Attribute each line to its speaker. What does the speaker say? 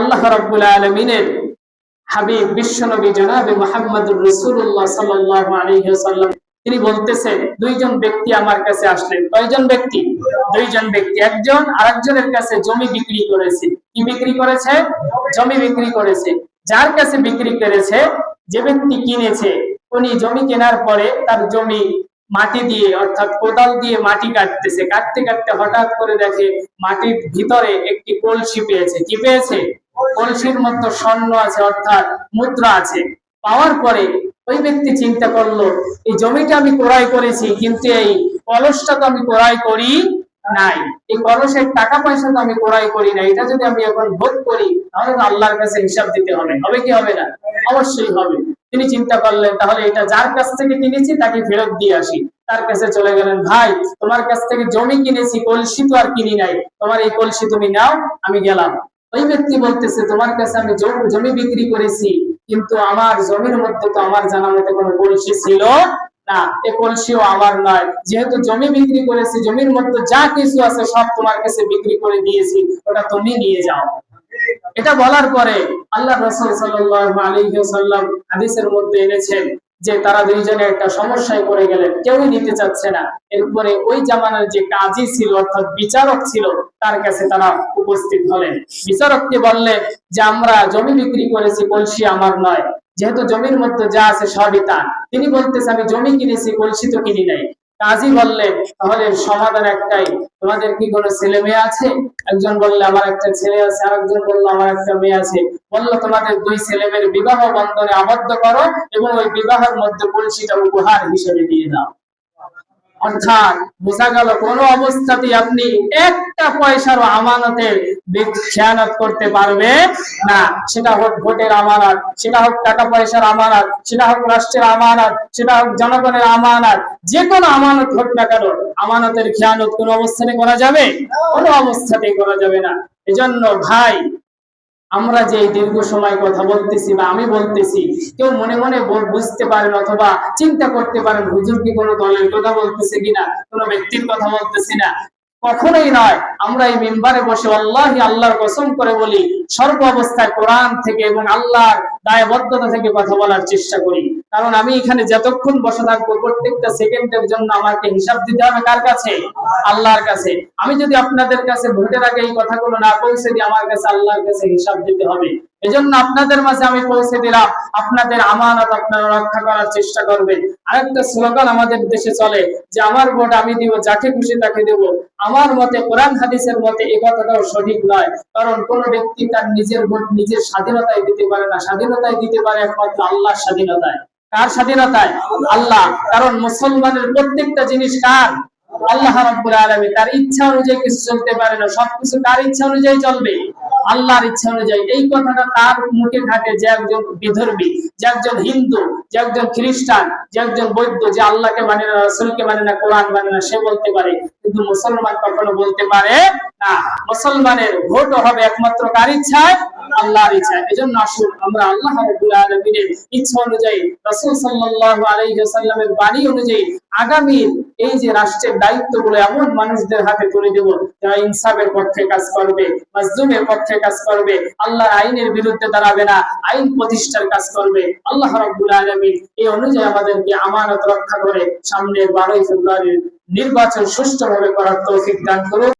Speaker 1: আল্লাহ রাব্বুল আলামিনের হাবিব বিশ্বনবী জনাবে মুহাম্মদুর রাসূলুল্লাহ সাল্লাল্লাহু আলাইহি ওয়াসাল্লাম, তিনি বলতেছেন, দুইজন ব্যক্তি আমার কাছে আসলেন। কয়জন ব্যক্তি? দুইজন ব্যক্তি। একজন আরেকজনের কাছে জমি বিক্রি করেছে। কি বিক্রি করেছে? জমি বিক্রি করেছে। যার কাছে বিক্রি করেছে, যে ব্যক্তি কিনেছে, উনি জমি কেনার পরে তার জমি মাটি দিয়ে, অর্থাৎ কোদাল দিয়ে মাটি কাটতেছে। কাটতে কাটতে হঠাৎ করে দেখে মাটির ভিতরে একটি কলসি পেয়েছে। কি পেয়েছে? কলসির মধ্যে স্বর্ণ আছে, অর্থাৎ মুদ্রা আছে। পাওয়ার পরে ওই ব্যক্তি চিন্তা করল, এই জমিটা আমি ক্রয় করেছি, কিন্তু এই কলসটা তো আমি ক্রয় করি নাই। এই কলসের টাকা পয়সা তো আমি ক্রয় করি না এটা যদি আমি এখন ভোগ করি, তাহলে তো আল্লাহর কাছে হিসাব দিতে হবে। হবে কি হবে না? অবশ্যই হবে। তিনি চিন্তা করলেন, তাহলে এটা যার কাছ থেকে কিনেছি, তাকে ফেরত দিয়ে আসি। তার কাছে চলে গেলেন, ভাই, তোমার কাছ থেকে জমি কিনেছি, কলসি তো আর কিনি নাই। তোমার এই কলসি তুমি নাও, আমি গেলাম। ওই ব্যক্তি বলতেছে, তোমার কাছে আমি জমি বিক্রি করেছি, কিন্তু আমার জমির মধ্যে তো আমার জানা মতে কোনো কলসি ছিল না। এ কলসিও আমার নয়। যেহেতু জমি বিক্রি করেছি, জমির মধ্যে যা কিছু আছে সব তোমার কাছে বিক্রি করে দিয়েছি, ওটা তুমি নিয়ে যাও। এটা বলার পরে আল্লাহ রসুল ওয়াসাল্লাম হাদিসের মধ্যে এনেছেন যে তারা দুইজনে একটা সমস্যায় পড়ে গেলেন, কেউই নিতে চাচ্ছে না। এরপরে ওই জামানার যে কাজী ছিল, অর্থাৎ বিচারক ছিল, তার কাছে তারা উপস্থিত হলেন। বিচারককে বললে যে, আমরা জমি বিক্রি করেছি, কলসি আমার নয়। যেহেতু জমির মধ্যে যা আছে সবই তিনি বলতেছে আমি জমি কিনেছি, কলসি তো কিনি নাই। কাজী বললেন তাহলে সমাধান একটাই। তোমাদের কি কোনো ছেলে মেয়ে আছে? একজন বললে, আমার একটা ছেলে আছে। আরেকজন বলল, আমার একটা মেয়ে আছে। বলল, তোমাদের দুই ছেলে মেয়ের বিবাহ বন্ধনে আবদ্ধ করো এবং ওই বিবাহের মধ্যে কলসিটা উপহার হিসেবে দিয়ে দাও। অর্থাৎ বোঝা গেল কোন অবস্থাতেই আপনি একটা পয়সারও আমানতের খেয়ানত করতে পারবে না। সেটা হোক ভোটের আমানত, সেটা হোক টাকা পয়সার আমানত, সেটা হোক রাষ্ট্রের আমানত, সেটা হোক জনগণের আমানত, যে কোনো আমানত হোক না কেন, আমানতের খেয়ানত কোন অবস্থানে করা যাবে? কোনো অবস্থাতেই করা যাবে না। এজন্য ভাই আমরা যে দীর্ঘ সময় কথা বলতেছি বা আমি বলতেছি, কেউ মনে মনে বুঝতে পারেন অথবা চিন্তা করতে পারেন, হুজুর কি কোনো দলের কথা বলতেছে কিনা, কোনো ব্যক্তির কথা বলতেছি না। কখনোই নয়, আমরা এই মেম্বারে বসে আল্লাহ আল্লাহর কসম করে বলি সর্ব অবস্থায় কোরআন থেকে এবং আল্লাহর দায়বদ্ধতা থেকে কথা বলার চেষ্টা করি। কারণ আমি এখানে যতক্ষণ বসে থাকব, প্রত্যেকটা সেকেন্ডের জন্য আমাকে হিসাব দিতে হবে কার কাছে? আল্লাহর কাছে। আমি যদি আপনাদের কাছে ভোটের আগে এই কথাগুলো না পৌঁছে দিই, আমার কাছে আল্লাহর কাছে হিসাব দিতে হবে। এজন্য আপনাদের মাঝে আমি পৌঁছে দিলাম। আপনাদের আমানত আপনারা রক্ষা করার চেষ্টা করবেন। আরেকটা স্লোগান আমাদের দেশে চলে যে, আমার ভোট আমি দিব, যাকে খুশি তাকে দেব। আমার মতে, কোরআন হাদিসের মতে এই কথাটাও সঠিক নয়। কারণ কোন ব্যক্তি তার নিজের ভোট নিজের স্বাধীনতায় দিতে পারে না। স্বাধীনতায় দিতে পারে একমাত্র আল্লাহর স্বাধীনতায়। কার স্বাধীনতায়? আল্লাহ। কারণ মুসলমানের প্রত্যেকটা জিনিস কার? আল্লাহ রাব্বুল আলামিন। তার ইচ্ছা অনুযায়ী কিছু চলতে পারে না। সবকিছু তার ইচ্ছা অনুযায়ী চলবে? আল্লাহর ইচ্ছা অনুযায়ী। এই কথাটা তার মুখে ঘাটে যে একজন বিধর্মী, যে একজন হিন্দু, যে একজন খ্রিস্টান, যে একজন বৈদ্য যে আল্লাহকে মানে না, রাসূলকে মানে না, কোরআন মানে না, সে বলতে পারে। কিন্তু মুসলমান কখনো বলতে পারে না, মুসলমানের ভোট হবে একমাত্র কার ইচ্ছায়? আল্লাহর ইচ্ছায়। এজন্য আসুন আমরা আল্লাহ রাব্বুল আলামিনের ইচ্ছা অনুযায়ী, রাসূল সাল্লাল্লাহু আলাইহি ওয়াসাল্লামের বাণী অনুযায়ী আগামী এই যে রাষ্ট্রের দায়িত্বগুলো এমন মানুষদের হাতে তুলে দেব, যারা ইনসাফের পক্ষে কাজ করবে, মাজলুমের পক্ষে কাজ করবে, আল্লাহর আইনের বিরুদ্ধে দাঁড়াবে না, আইন প্রতিষ্ঠার কাজ করবে। আল্লাহ রাব্বুল আলামিন এই অনুযায়ী আমাদেরকে আমানত রক্ষা করে সামনের বারোই ফেব্রুয়ারির নির্বাচন সুষ্ঠুভাবে করার তৌফিক দান করুন।